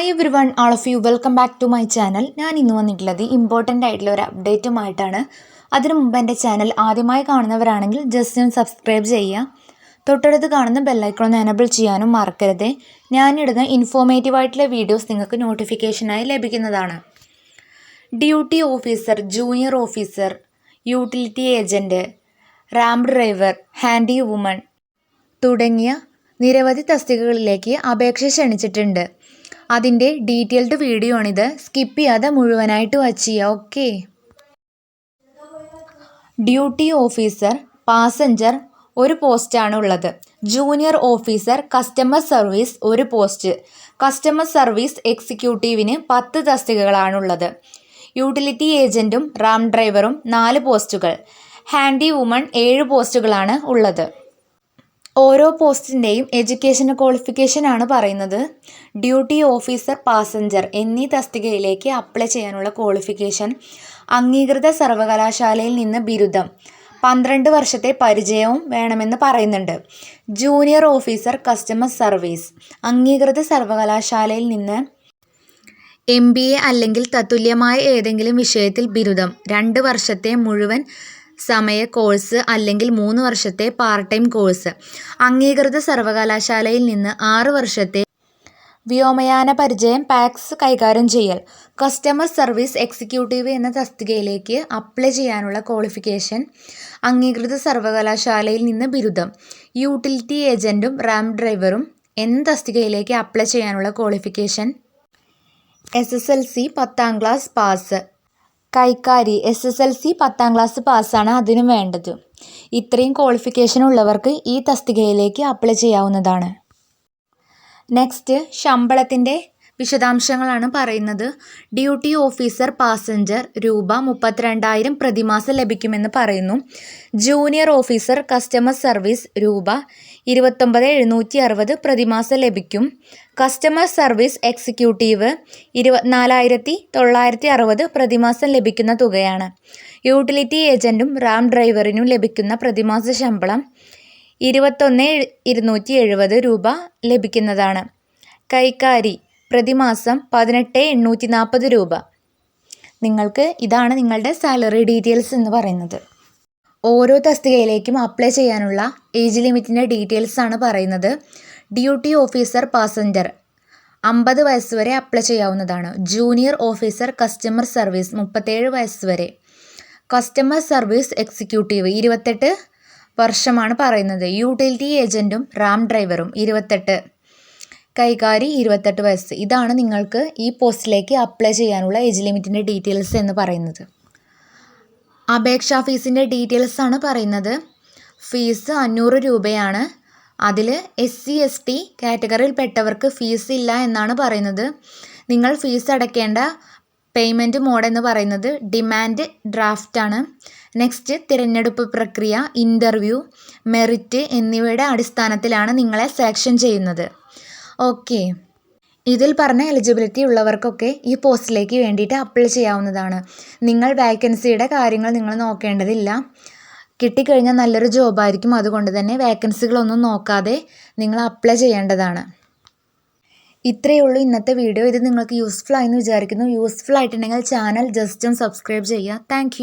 Hi everyone all of you welcome back to my channel ഞാൻ ഇന്ന് വന്നിട്ടുള്ളത് important ആയിട്ടുള്ള ഒരു അപ്ഡേറ്റുമായിട്ടാണ് അതിനു മുമ്പ് എന്റെ ചാനൽ ആദ്യമായി കാണുന്നവരാണെങ്കിൽ ജസ്റ്റ് ഒന്ന് സബ്സ്ക്രൈബ് ചെയ്യുക. തൊട്ടടുത്ത് കാണുന്ന ബെല്ലൈക്കോൺ എനബിൾ ചെയ്യാനും മറക്കരുത്. ഞാനിടുന്ന ഇൻഫോർമേറ്റീവ് ആയിട്ടുള്ള വീഡിയോസ് നിങ്ങൾക്ക് നോട്ടിഫിക്കേഷനായി ലഭിക്കുന്നതാണ്. Duty officer junior officer utility agent ramp driver handy woman തുടങ്ങിയ നിരവധി തസ്തികകളിലേക്ക് അപേക്ഷ ക്ഷണിച്ചിട്ടുണ്ട്. അതിന്റെ ഡീറ്റെയിൽഡ് വീഡിയോ ആണിത്. സ്കിപ്പ് ചെയ്യാതെ മുഴുവനായിട്ട് watch okay duty officer passenger ഒരു പോസ്റ്റാണ് ഉള്ളത്. ജൂനിയർ ഓഫീസർ കസ്റ്റമർ സർവീസ് ഒരു പോസ്റ്റ് കസ്റ്റമർ സർവീസ് എക്സിക്യൂട്ടീവിന് പത്ത് തസ്തികകളാണുള്ളത് യൂട്ടിലിറ്റി ഏജന്റും റാം ഡ്രൈവറും നാല് പോസ്റ്റുകൾ ഹാൻഡി വുമൺ ഏഴ് പോസ്റ്റുകളാണ് ഉള്ളത്. ഓരോ പോസ്റ്റിന്റെയും എഡ്യൂക്കേഷൻ ക്വാളിഫിക്കേഷൻ ആണ് പറയുന്നത്. ഡ്യൂട്ടി ഓഫീസർ പാസഞ്ചർ എന്നീ തസ്തികയിലേക്ക് അപ്ലൈ ചെയ്യാനുള്ള ക്വാളിഫിക്കേഷൻ. അംഗീകൃത സർവകലാശാലയിൽ നിന്ന് ബിരുദം. പന്ത്രണ്ട് വർഷത്തെ പരിചയവും വേണമെന്ന് പറയുന്നുണ്ട്. Junior officer customer service. അംഗീകൃത സർവകലാശാലയിൽ നിന്ന് എം ബി എ അല്ലെങ്കിൽ തത്തുല്യമായ ഏതെങ്കിലും വിഷയത്തിൽ ബിരുദം. രണ്ട് വർഷത്തെ മുഴുവൻ സമയ കോഴ്സ് അല്ലെങ്കിൽ മൂന്ന് വർഷത്തെ പാർട്ട് ടൈം കോഴ്സ്. അംഗീകൃത സർവകലാശാലയിൽ നിന്ന് ആറ് വർഷത്തെ വ്യോമയാന പരിചയം പാക്സ് കൈകാര്യം ചെയ്യൽ. കസ്റ്റമർ സർവീസ് എക്സിക്യൂട്ടീവ് എന്ന തസ്തികയിലേക്ക് അപ്ലൈ ചെയ്യാനുള്ള ക്വാളിഫിക്കേഷൻ. അംഗീകൃത സർവകലാശാലയിൽ നിന്ന് ബിരുദം. യൂട്ടിലിറ്റി ഏജന്റും റാം ഡ്രൈവറും എന്ന തസ്തികയിലേക്ക് അപ്ലൈ ചെയ്യാനുള്ള qualification. S S L C പത്താം ക്ലാസ് പാസ്. കൈക്കാരി എസ് എസ് എൽ സി പത്താം ക്ലാസ് പാസ്സാണ് അതിനു വേണ്ടത്. ഇത്രയും ക്വാളിഫിക്കേഷൻ ഉള്ളവർക്ക് ഈ തസ്തികയിലേക്ക് അപ്ലൈ ചെയ്യാവുന്നതാണ്. നെക്സ്റ്റ് ശമ്പളത്തിന്റെ വിശദാംശങ്ങളാണ് പറയുന്നത്. ഡ്യൂട്ടി ഓഫീസർ പാസഞ്ചർ രൂപ മുപ്പത്തിരണ്ടായിരം പ്രതിമാസം ലഭിക്കുമെന്ന് പറയുന്നു. ജൂനിയർ ഓഫീസർ കസ്റ്റമർ സർവീസ് രൂപ ഇരുപത്തൊമ്പത് എഴുന്നൂറ്റി അറുപത് പ്രതിമാസം ലഭിക്കും. കസ്റ്റമർ സർവീസ് എക്സിക്യൂട്ടീവ് ഇരുപത്തിനാലായിരത്തി തൊള്ളായിരത്തി അറുപത് പ്രതിമാസം ലഭിക്കുന്ന തുകയാണ്. യൂട്ടിലിറ്റി ഏജന്റും റാം ഡ്രൈവറിനും ലഭിക്കുന്ന പ്രതിമാസ ശമ്പളം ഇരുപത്തൊന്ന് ഇരുന്നൂറ്റി എഴുപത് രൂപ ലഭിക്കുന്നതാണ്. കൈക്കാരി പ്രതിമാസം പതിനെട്ട് എണ്ണൂറ്റി നാൽപ്പത് രൂപ. നിങ്ങൾക്ക് ഇതാണ് നിങ്ങളുടെ സാലറി ഡീറ്റെയിൽസ് എന്ന് പറയുന്നത്. ഓരോ തസ്തികയിലേക്കും അപ്ലൈ ചെയ്യാനുള്ള ഏജ് ലിമിറ്റിന്റെ ഡീറ്റെയിൽസ് ആണ് പറയുന്നത്. ഡ്യൂട്ടി ഓഫീസർ പാസഞ്ചർ അമ്പത് വയസ്സ് വരെ അപ്ലൈ ചെയ്യാവുന്നതാണ്. ജൂനിയർ ഓഫീസർ കസ്റ്റമർ സർവീസ് മുപ്പത്തേഴ് വയസ്സ് വരെ. കസ്റ്റമർ സർവീസ് എക്സിക്യൂട്ടീവ് ഇരുപത്തെട്ട് വർഷമാണ് പറയുന്നത്. യൂട്ടിലിറ്റി ഏജന്റും റാം ഡ്രൈവറും ഇരുപത്തെട്ട്. കൈകാരി ഇരുപത്തെട്ട് വയസ്സ്. ഇതാണ് നിങ്ങൾക്ക് ഈ പോസ്റ്റിലേക്ക് അപ്ലൈ ചെയ്യാനുള്ള ഏജ് ലിമിറ്റിന്റെ ഡീറ്റെയിൽസ് എന്ന് പറയുന്നത്. അപേക്ഷാ ഫീസിന്റെ ഡീറ്റെയിൽസ് ആണ് പറയുന്നത്. ഫീസ് അഞ്ഞൂറ് രൂപയാണ്. അതിൽ എസ് സി എസ് ടി കാറ്റഗറിയിൽപ്പെട്ടവർക്ക് ഫീസ് ഇല്ല എന്നാണ് പറയുന്നത്. നിങ്ങൾ ഫീസ് അടയ്ക്കേണ്ട പേയ്മെന്റ് മോഡ് എന്ന് പറയുന്നത് ഡിമാൻഡ് ഡ്രാഫ്റ്റ് ആണ്. നെക്സ്റ്റ് തിരഞ്ഞെടുപ്പ് പ്രക്രിയ ഇന്റർവ്യൂ മെറിറ്റ് എന്നിവയുടെ അടിസ്ഥാനത്തിലാണ് നിങ്ങളെ സെലക്ഷൻ ചെയ്യുന്നത്. ഓക്കെ. ഇതിൽ പറഞ്ഞ എലിജിബിലിറ്റി ഉള്ളവർക്കൊക്കെ ഈ പോസ്റ്റിലേക്ക് വേണ്ടിയിട്ട് അപ്ലൈ ചെയ്യാവുന്നതാണ്. നിങ്ങൾ വേക്കൻസിയുടെ കാര്യങ്ങൾ നിങ്ങൾ നോക്കേണ്ടതില്ല. കിട്ടിക്കഴിഞ്ഞാൽ നല്ലൊരു ജോബായിരിക്കും. അതുകൊണ്ട് തന്നെ വേക്കൻസികളൊന്നും നോക്കാതെ നിങ്ങൾ അപ്ലൈ ചെയ്യേണ്ടതാണ്. ഇത്രയേ ഉള്ളൂ ഇന്നത്തെ വീഡിയോ. ഇത് നിങ്ങൾക്ക് യൂസ്ഫുൾ ആയെന്ന് വിചാരിക്കുന്നു. യൂസ്ഫുൾ ആയിട്ടുണ്ടെങ്കിൽ ചാനൽ ജസ്റ്റും സബ്സ്ക്രൈബ് ചെയ്യുക. താങ്ക്